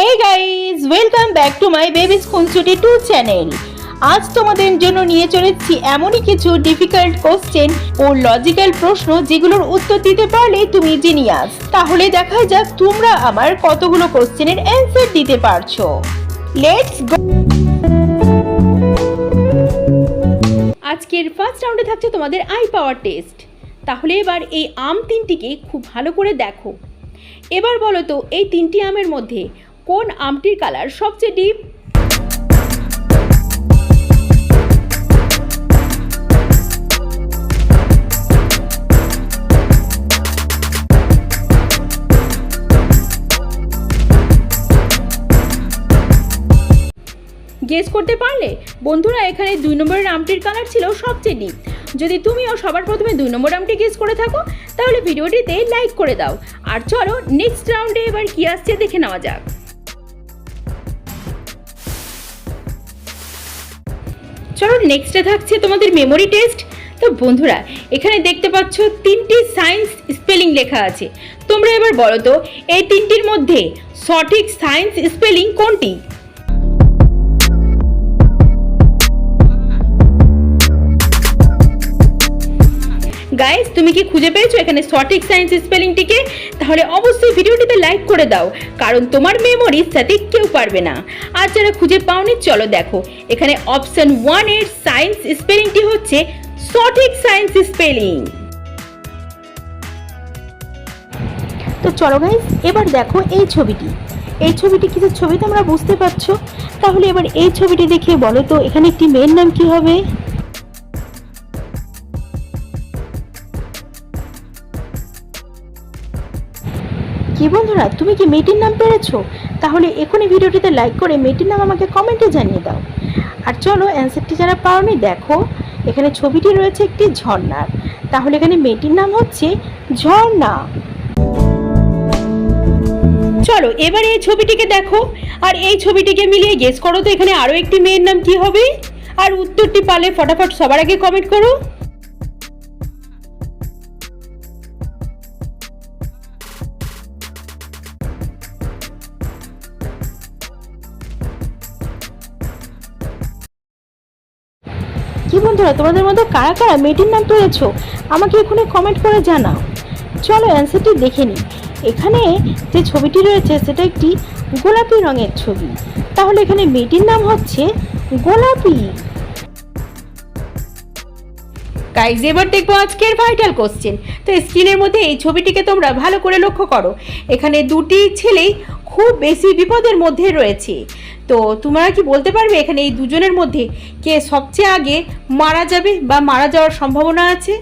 Hey guys welcome back to my baby's Khunsuti two channel আজ তোমাদের জন্য নিয়ে চলেছি এমনই কিছু ডিফিকাল্ট কোশ্চেন ও লজিক্যাল প্রশ্ন যেগুলোর উত্তর দিতে পারলে তুমি জিনিয়াস তাহলে দেখা যাক তোমরা আমার কতগুলো কোশ্চেনের অ্যান্সার দিতে পারছ। লেটস গো আজকের ফার্স্ট রাউন্ডে থাকছে তোমাদের আই পাওয়ার টেস্ট তাহলে এবার এই আম তিনটিকে খুব ভালো করে দেখো। এবার বলো তো, এই তিনটি আমের মধ্যে কোন আমটির কালার সবচেয়ে ডিপ? গেস করতে পারলে, বন্ধুরা এখানে দুই নম্বরের আমটির কালার ছিল সবচেয়ে ডিপ। যদি তুমিও সবার প্রথমে দুই নম্বর আমটি গেস করে থাকো, তাহলে ভিডিওটিতে লাইক করে দাও। আর চলো নেক্সট রাউন্ডে এবার কি আসছে দেখে নেওয়া যাক। চলো নেক্সটে থাকছে তোমাদের মেমোরি টেস্ট তো বন্ধুরা, এখানে দেখতে পাচ্ছ তিনটি সায়েন্স স্পেলিং লেখা আছে। তোমরা এবার বলো তো, এই তিনটির মধ্যে সঠিক সায়েন্স স্পেলিং কোনটি? গাইস তুমি কি খুঁজে পেয়েছ এখানে সঠিক সায়েন্স স্পেলিংটিকে তাহলে অবশ্যই ভিডিওটিতে লাইক করে দাও, কারণ তোমার মেমোরির সাথে কেউ পারবে না। আর যারা খুঁজে পাওনি, চলো দেখো। এখানে অপশন ওয়ানের সায়েন্স স্পেলিংটি হচ্ছে সঠিক সায়েন্স স্পেলিং তো চলো গাইস এবার দেখো এই ছবিটি। এই ছবিটি কিছু ছবি তোমরা বুঝতে পারছ? তাহলে এবার এই ছবিটি দেখে বলো তো, এখানে একটি মেয়ের নাম কি হবে? কি বন্ধুরা, তুমি কি মেয়েটির নাম পেরেছ? তাহলে এখনই ভিডিওটিতে লাইক করে মেয়েটির নাম আমাকে কমেন্টে জানিয়ে দাও। আর চলো অ্যান্সারটি যারা পাওনি, দেখো, এখানে ছবিটি রয়েছে একটি ঝর্ণার। তাহলে এখানে মেয়েটির নাম হচ্ছে ঝর্ণা। চলো, এবার এই ছবিটিকে দেখো। আর এই ছবিটিকে মিলিয়ে গেস করো তো এখানে আরও একটি মেয়ের নাম কি হবে? আর উত্তরটি পালে ফটাফট সবার আগে কমেন্ট করো। কি বন্ধুরা, তোমাদের মধ্যে কারা কারা মেয়েটির নাম পেয়েছ আমাকে এখানে কমেন্ট করে জানাও। চলো অ্যান্সারটি দেখে নিই। এখানে যে ছবিটি রয়েছে, সেটা একটি গোলাপি রঙের ছবি। তাহলে এখানে মেয়েটির নাম হচ্ছে গোলাপি। গাইজ এবার দেখব আজকের ভাইটাল কোশ্চেন তো স্ক্রিনের মধ্যে এই ছবিটিকে তোমরা ভালো করে লক্ষ্য করো। এখানে দুটি ছেলেই খুব বেশি বিপদের মধ্যে রয়েছে। তো তোমরা কি বলতে পারবে এখানে এই দুজনের মধ্যে কে সবচেয়ে আগে মারা যাবে বা মারা যাওয়ার সম্ভাবনা আছে?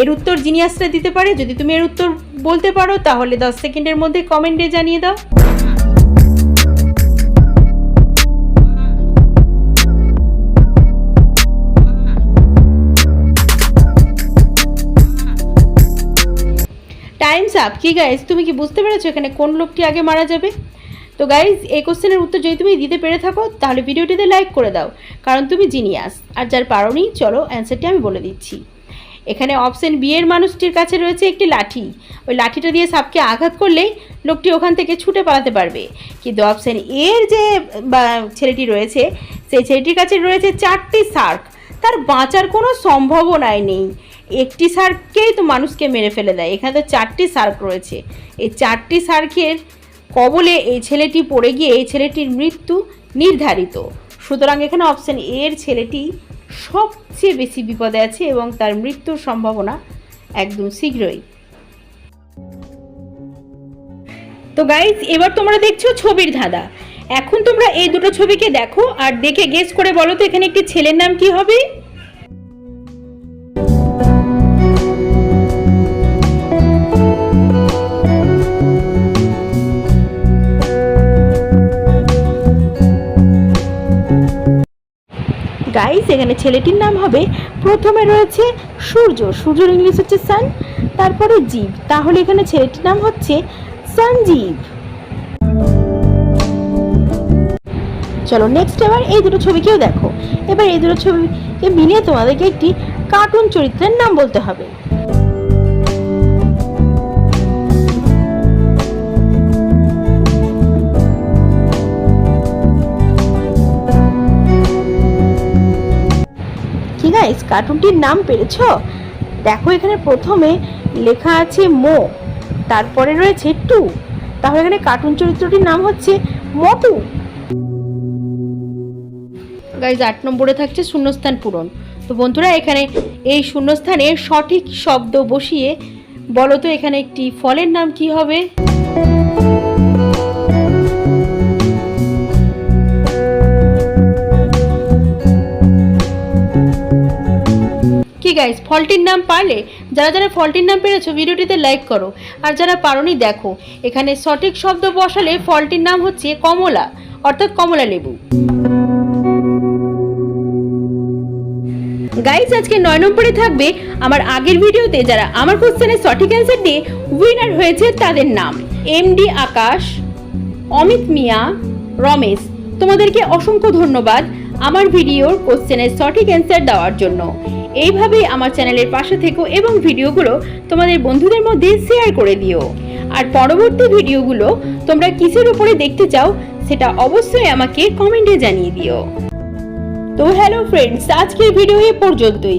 এর উত্তর জিনিয়াসরা দিতে পারে। যদি তুমি এর উত্তর বলতে পারো, তাহলে দশ সেকেন্ডের মধ্যে কমেন্টে জানিয়ে দাও। টাইমস আপ কি গাইজ তুমি কি বুঝতে পেরেছ এখানে কোন লোকটি আগে মারা যাবে? তো গাইজ এই কোশ্চেনের উত্তর যদি তুমি দিতে পেরে থাকো, তাহলে ভিডিওটিতে লাইক করে দাও, কারণ তুমি জিনিয়াস আর যার পারোনি চলো অ্যান্সারটি আমি বলে দিচ্ছি। এখানে অপশন বি এর মানুষটির কাছে রয়েছে একটি লাঠি। ওই লাঠিটা দিয়ে সাপকে আঘাত করলেই লোকটি ওখান থেকে ছুটে পালাতে পারবে। কিন্তু অপশন এর যে ছেলেটি রয়েছে, সেই ছেলেটির কাছে রয়েছে চারটি সার্ক। তার বাঁচার কোনো সম্ভাবনাই নেই। একটি সার্ককেই তো মানুষকে মেরে ফেলে দেয়। এখানে তো চারটি সার্ক রয়েছে। এই চারটি সার্কের কবলে এই ছেলেটি পড়ে গিয়ে এই ছেলেটির মৃত্যু নির্ধারিত। সুতরাং এখানে অপশন এর ছেলেটি সবচেয়ে বেশি বিপদে আছে এবং তার মৃত্যুর সম্ভাবনা একদম শীঘ্রই। তো গাইজ এবার তোমরা দেখছ ছবির ধাঁধা। এখন তোমরা এই দুটো ছবিকে দেখো আর দেখে গেস করে বলো তো এখানে একটি ছেলের নাম কি হবে? গাইস এখানে ছেলেটির নাম হবে, প্রথমে রয়েছে সূর্য। সূর্যর ইংলিশ হচ্ছে সান তারপরে জীব। তাহলে এখানে ছেলেটির নাম হচ্ছে সঞ্জীব। চলো নেক্সট এবার এই দুটো ছবিকেও দেখো। এবার এই দুটো ছবিকে মিলিয়ে তোমাদেরকে একটি কার্টুন চরিত্রের নাম বলতে হবে। গাইস কার্টুনটির নাম পেরেছ? দেখো এখানে প্রথমে লেখা আছে মো, তারপরে রয়েছে টু। তাহলে এখানে কার্টুন চরিত্রটির নাম হচ্ছে মটু গাইজ আট নম্বরে থাকছে শূন্যস্থান পূরণ। তো বন্ধুরা, এখানে এই শূন্যস্থানে সঠিক শব্দ বসিয়ে বলো তো এখানে একটি ফলের নাম কি হবে? কি গাইস ফলটির নাম পারলে, যারা যারা ফলটির নাম পেরেছ, ভিডিওটিতে লাইক করো। আর যারা পারোনি, দেখো। এখানে সঠিক শব্দ বসালে ফলটির নাম হচ্ছে কমলা, অর্থাৎ কমলা লেবু। গাইজ আজকে নয় নম্বরে থাকবে আমার আগের ভিডিওতে যারা আমার কোশ্চেনের সঠিক অ্যান্সার দিয়ে উইনার হয়েছে তাদের নাম। এমডি আকাশ, অমিত মিয়া, রমেশ। তোমাদেরকে অসংখ্য ধন্যবাদ। আমার ভিডিওর কোশ্চেনের সঠিক অ্যান্সার দেওয়ার জন্য। এইভাবেই আমার চ্যানেলের পাশে থেকো এবং ভিডিওগুলো তোমাদের বন্ধুদের মধ্যে শেয়ার করে দিও। আর পরবর্তী ভিডিওগুলো তোমরা কিসের উপরে দেখতে চাও, সেটা অবশ্যই আমাকে কমেন্টে জানিয়ে দিও। তো হ্যালো ফ্রেন্ডস, আজকের ভিডিও এ পর্যন্তই।